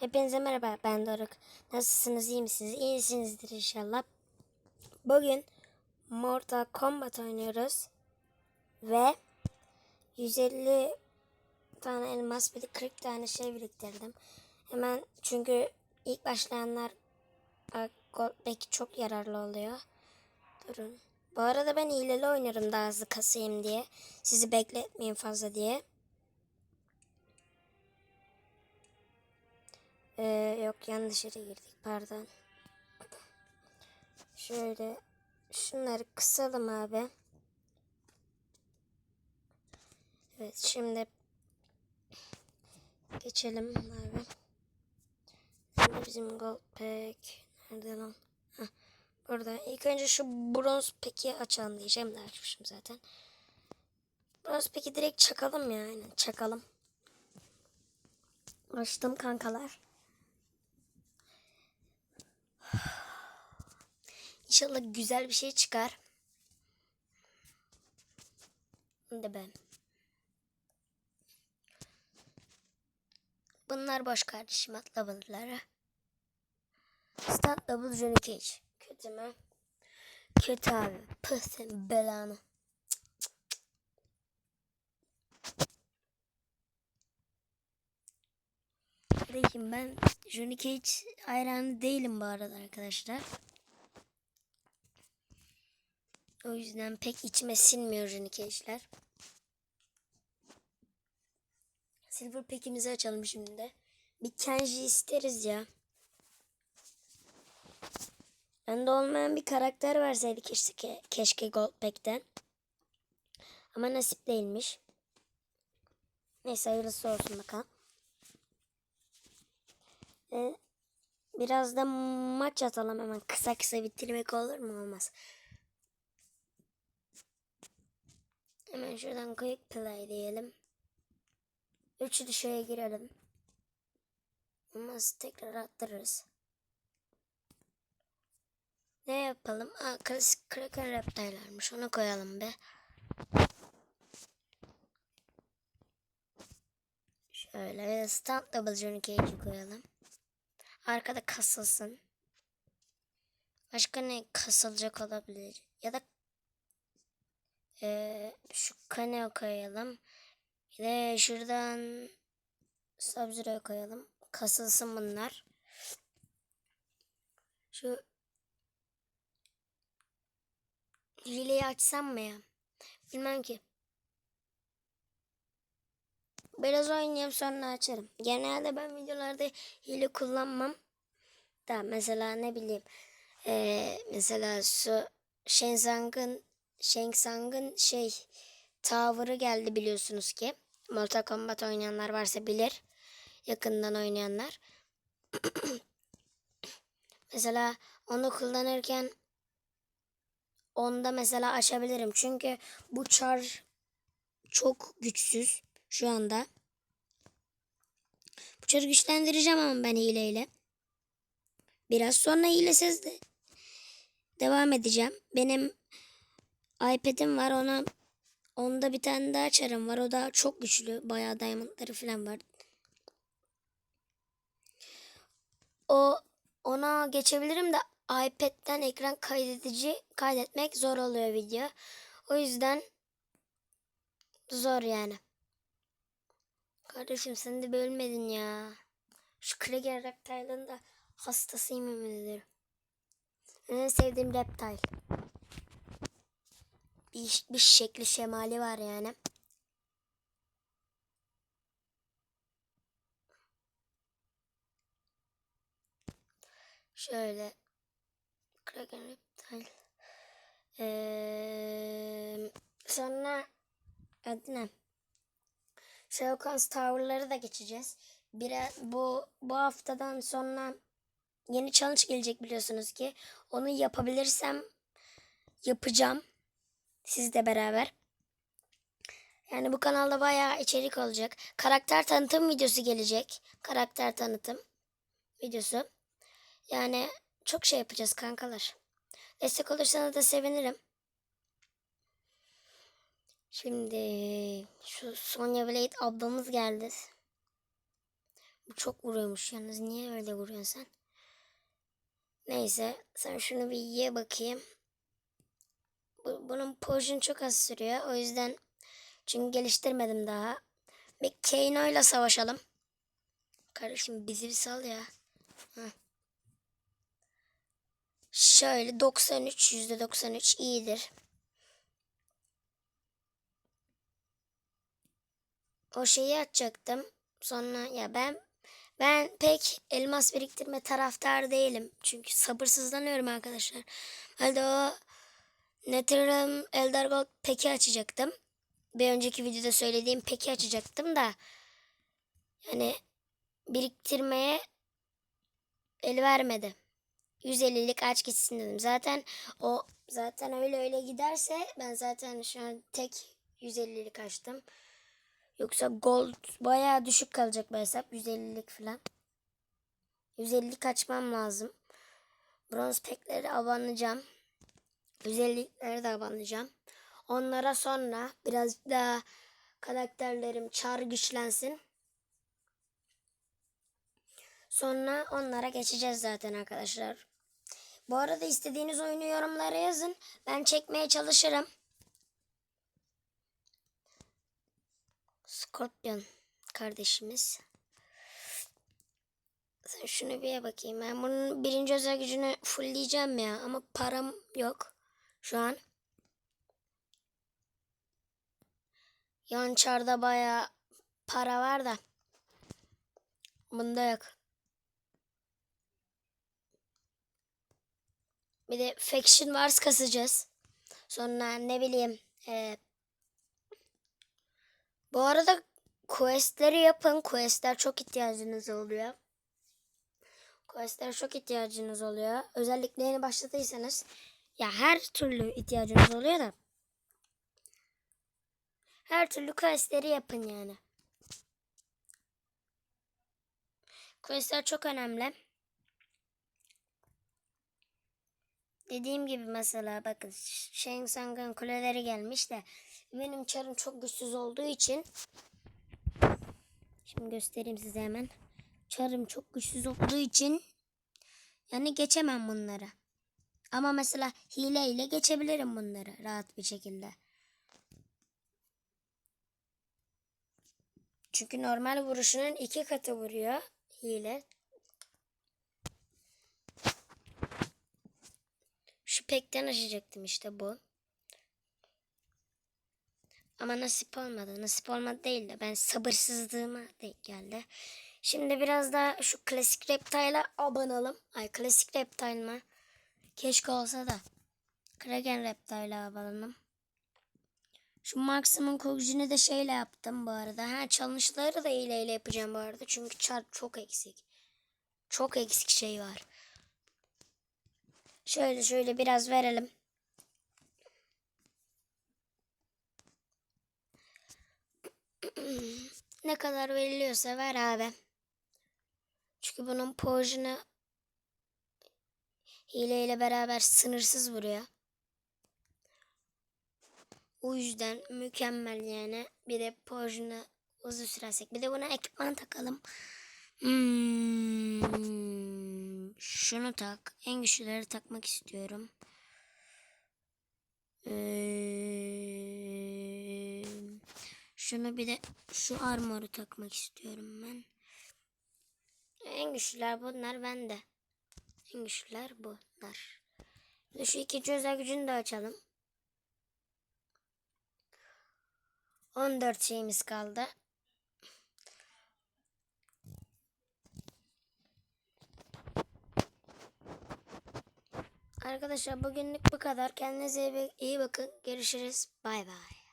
Hepinize merhaba ben Doruk. Nasılsınız iyi misiniz? İyisinizdir inşallah. Bugün Mortal Kombat oynuyoruz. Ve 150 tane elmas bir de 40 tane şey biriktirdim. Hemen çünkü ilk başlayanlar belki çok yararlı oluyor. Durun. Bu arada ben hileli oynuyorum daha hızlı kasayım diye. Sizi bekletmeyin fazla diye. Ee, yok yanlış yere girdik pardon. Şöyle şunları kısalım abi. Evet şimdi geçelim abi. Nerede bizim gold pack? Nerede lan? Heh, burada. İlk önce şu bronz pack'i açalım diyeceğim de açmışım zaten. Bronz pack'i direkt çakalım ya aynen çakalım. Açtım kankalar. İnşallah güzel bir şey çıkar. De ben. Bunlar boş kardeşim atla bunları. Stand double Johnny Cage. Kötü mü? Kötü abi. Pıh senin belanı. Kardeşim ben Johnny Cage hayranı değilim bu arada arkadaşlar. O yüzden pek içime sinmiyor Johnny Cage'ler. Silver Pack'imizi açalım şimdi de. Bir Kenji isteriz ya. Bende olmayan bir karakter verseydi keşke, keşke Gold Pack'ten. Ama nasip değilmiş. Neyse hayırlısı olsun bakalım. Biraz da maç atalım hemen. Kısa kısa bitirmek olur mu? Olmaz. Hemen şuradan quick play diyelim. Üçlü şeye girelim. Olmaz tekrar attırırız. Ne yapalım? Aa, klasik Kraken Reptile'larmış. Onu koyalım be. Şöyle ve Stand Double Johnny Cage'i koyalım. Arkada kasılsın. Başka ne kasılacak olabilir? Ya da ee, şu kaneo koyalım. Bir de şuradan Sub-Zero koyalım. Kasılsın bunlar. Şu hileyi açsam mı ya? Bilmem ki. Biraz oynayayım sonra açarım. Genelde ben videolarda hile kullanmam. Da mesela ne bileyim. Ee, mesela şu Shenzang'ın Shenzang'ın şey Tower'ı geldi biliyorsunuz ki. Mortal Kombat oynayanlar varsa bilir. Yakından oynayanlar. mesela onu kullanırken onda mesela açabilirim. Çünkü bu char çok güçsüz şu anda. Çarı güçlendireceğim ama ben hileyle. Biraz sonra hilesiz de devam edeceğim. Benim iPad'im var ona onda bir tane daha çarım var. O da çok güçlü. Bayağı diamondları falan var. O ona geçebilirim de iPad'den ekran kaydedici kaydetmek zor oluyor video. O yüzden zor yani. Kardeşim sen de bölmedin ya. Şu Krager Reptile'ın da hastasıyım emin ederim. En sevdiğim Reptile. Bir, bir şekli şemali var yani. Şöyle Kraken Reptile. Ee, sonra adı ne? Shadowcast Tower'ları da geçeceğiz. Bire, bu bu haftadan sonra yeni challenge gelecek biliyorsunuz ki. Onu yapabilirsem yapacağım. Sizle beraber. Yani bu kanalda bayağı içerik olacak. Karakter tanıtım videosu gelecek. Karakter tanıtım videosu. Yani çok şey yapacağız kankalar. Destek olursanız da sevinirim. Şimdi şu Sonya Blade ablamız geldi. Bu çok vuruyormuş yalnız. Niye öyle vuruyorsun sen? Neyse sen şunu bir ye bakayım. Bu, bunun potion çok az sürüyor. O yüzden çünkü geliştirmedim daha. Bir Kano ile savaşalım. Kardeşim bizi bir sal ya. Heh. Şöyle 93 yüzde 93 iyidir. O şeyi açacaktım. Sonra ya ben ben pek elmas biriktirme taraftar değilim. Çünkü sabırsızlanıyorum arkadaşlar. Hadi o Nether'ım Elder Gold peki açacaktım. Bir önceki videoda söylediğim peki açacaktım da yani biriktirmeye el vermedi. 150'lik aç gitsin dedim. Zaten o zaten öyle öyle giderse ben zaten şu an tek 150'lik açtım. Yoksa gold bayağı düşük kalacak bu hesap. 150'lik falan. 150'lik açmam lazım. Bronz pekleri abanlayacağım. 150'likleri de abanlayacağım. Onlara sonra biraz daha karakterlerim çar güçlensin. Sonra onlara geçeceğiz zaten arkadaşlar. Bu arada istediğiniz oyunu yorumlara yazın. Ben çekmeye çalışırım. Scorpion kardeşimiz. Sen şunu bir bakayım. Ben bunun birinci özel gücünü fullleyeceğim ya. Ama param yok. Şu an. Yan çarda baya para var da. Bunda yok. Bir de Faction Wars kasacağız. Sonra ne bileyim. E, bu arada questleri yapın. Questler çok ihtiyacınız oluyor. Questler çok ihtiyacınız oluyor. Özellikle yeni başladıysanız ya her türlü ihtiyacınız oluyor da her türlü questleri yapın yani. Questler çok önemli. Dediğim gibi mesela bakın Tsung'un kuleleri gelmiş de benim çarım çok güçsüz olduğu için şimdi göstereyim size hemen. Çarım çok güçsüz olduğu için yani geçemem bunları. Ama mesela hile ile geçebilirim bunları rahat bir şekilde. Çünkü normal vuruşunun iki katı vuruyor hile. Şu pekten açacaktım işte bu. Ama nasip olmadı. Nasip olmadı değil de ben sabırsızlığıma denk geldi. Şimdi biraz daha şu klasik reptile'a abanalım. Ay klasik reptile mı? Keşke olsa da. Kraken reptile'a abanalım. Şu maksimum kogcini de şeyle yaptım bu arada. Ha challenge'ları da iyiyle yapacağım bu arada. Çünkü çarp çok eksik. Çok eksik şey var. Şöyle şöyle biraz verelim. ne kadar veriliyorsa ver abi. Çünkü bunun potion'u hileyle beraber sınırsız vuruyor. O yüzden mükemmel yani. Bir de potion'u uzun sürersek. Bir de buna ekipman takalım. Hmm, şunu tak. En güçlüleri takmak istiyorum. Ee, şunu bir de şu armoru takmak istiyorum ben. En güçlüler bunlar bende. En güçlüler bunlar. Bir şu ikinci özel gücünü de açalım. 14 şeyimiz kaldı. Arkadaşlar bugünlük bu kadar. Kendinize iyi bakın. Görüşürüz. Bay bay.